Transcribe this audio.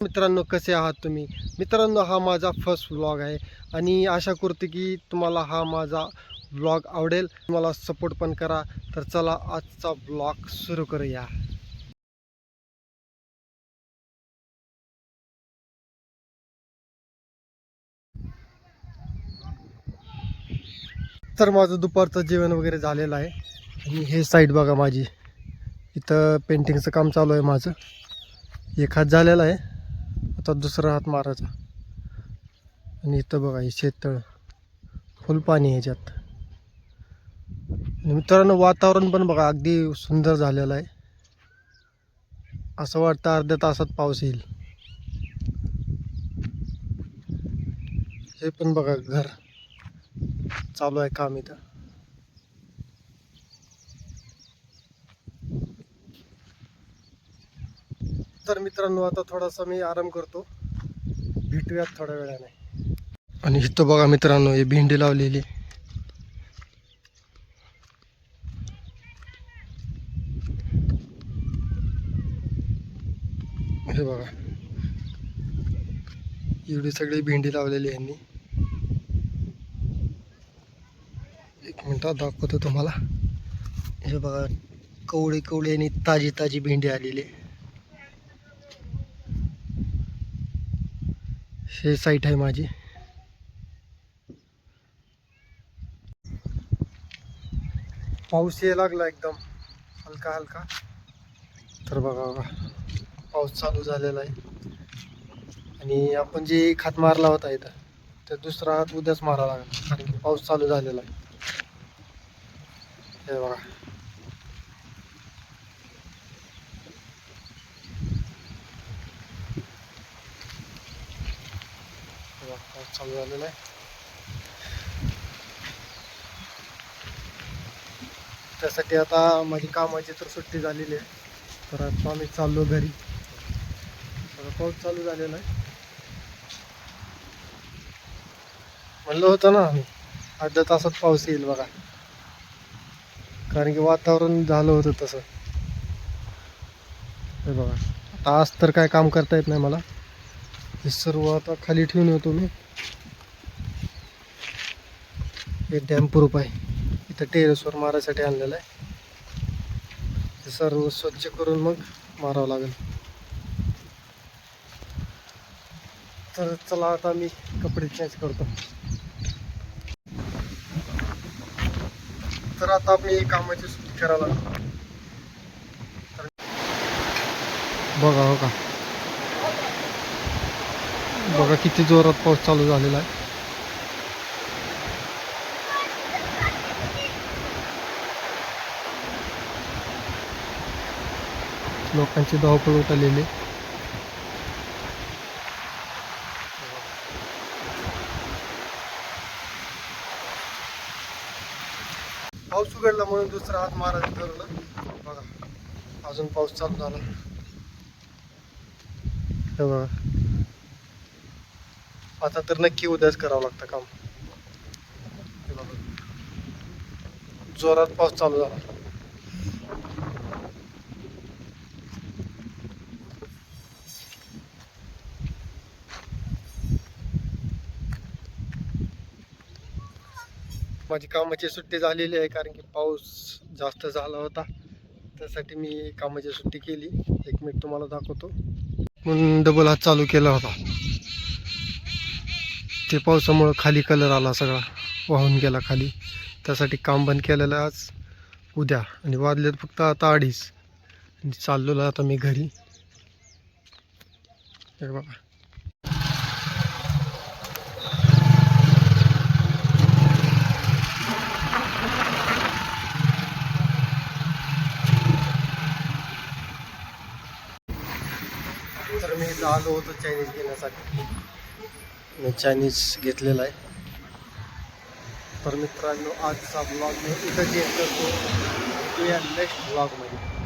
मित्रांनो कसे आहात तुम्ही? मित्रांनो हा माझा फर्स्ट व्लॉग आहे आणि आशा करतो की तुम्हाला हा माझा व्लॉग आवडेल. तुम्हाला सपोर्ट पण करा. तर चला आजचा व्लॉग सुरू करूया. तर माझं दुपारचं जेवण वगैरे झालेलं आहे. आणि हे साईड बघा माझी. इथं पेंटिंगचं काम चालू आहे माझं. एक हात झालेला आहे. आता दुसरा हात मारायचा. आणि इथं बघा हे शेततळ. फुल पाणी ह्याच्यात आणि मित्रांनो वातावरण पण बघा अगदी सुंदर झालेलं आहे. असं वाटतं अर्ध्या तासात पाऊस येईल. हे पण बघा घर चालू आहे काम इथं. तर मित्रांनो आता थोडासा मी आराम करतो. भेटूयात थोड्या वेळाने. आणि इथं बघा मित्रांनो हे भेंडी लावलेली. हे बघा. एवढी सगळी भेंडी लावलेली यांनी. एक मिनिटात दाखवतो तुम्हाला. हे बघा कवळी कवळी आणि ताजी ताजी भेंडी आलेली आहे. हे साईट आहे माझी. पाऊस यायला लागला एकदम. हलका हलका. तर बघा बघा. पाऊस चालू झालेला आहे. आणि आपण जे खात मारला होता इथं तर दुसरा हात उद्याच मारा लागला. कारण की पाऊस चालू झालेला आहे. हे बघा हे बघा, पाऊस चालू झालेलं आहे. त्यासाठी आता माझी कामाची तर सुट्टी झालेली आहे. तर आता आम्ही चाललो घरी. आता पाऊस चालू झालेला आहे. म्हणलं होतं ना आम्ही अर्ध्या तासात पाऊस येईल बघा. कारण की वातावरण झालं होतं तसं. हे बघा. आता आज तर काय काम करता येत नाही मला. हे सर्व आता खाली ठेवून येतो मी हे डॅम प्रूफ आहे. इथं टेरेसवर मारायसाठी आणलेलं आहे. हे सर्व स्वच्छ करून मग मारावं लागेल. तर चला आता मी कपडे चेंज करतो. तर आता मी कामाची सुट्टी करायला लागलो. बघा हो का. बघा किती जोरात पाऊस चालू झालेला आहे. लोकांची धावपळ उठलेली. पाऊस उघडला म्हणून दुसरा हात महाराज ठरवलं बघा अजून पाऊस चालू झाला. हे बघा. आता तर नक्की उद्याच करावं लागतं काम. जोरात पाऊस चालू झाला. माझी कामाची सुट्टी झालेली आहे कारण की पाऊस जास्त झाला होता. त्यासाठी मी कामाची सुट्टी केली. एक मिनिट तुम्हाला दाखवतो. म्हणून डबल हात चालू केला होता. ते पावसामुळं खाली कलर आला सगळा. वाहून गेला खाली. त्यासाठी काम बंद केलेलं आज. उद्या. आणि वाजलेत फक्त आता अडीच. आणि चाललेलो आता मी घरी. हे तर मी आलो होतो चायनीज घेण्यासाठी. मी चायनीज घेतलेला आहे. तर मित्रांनो आजचा ब्लॉग मी इथं चेंज करतो. नेक्स्ट ब्लॉगमध्ये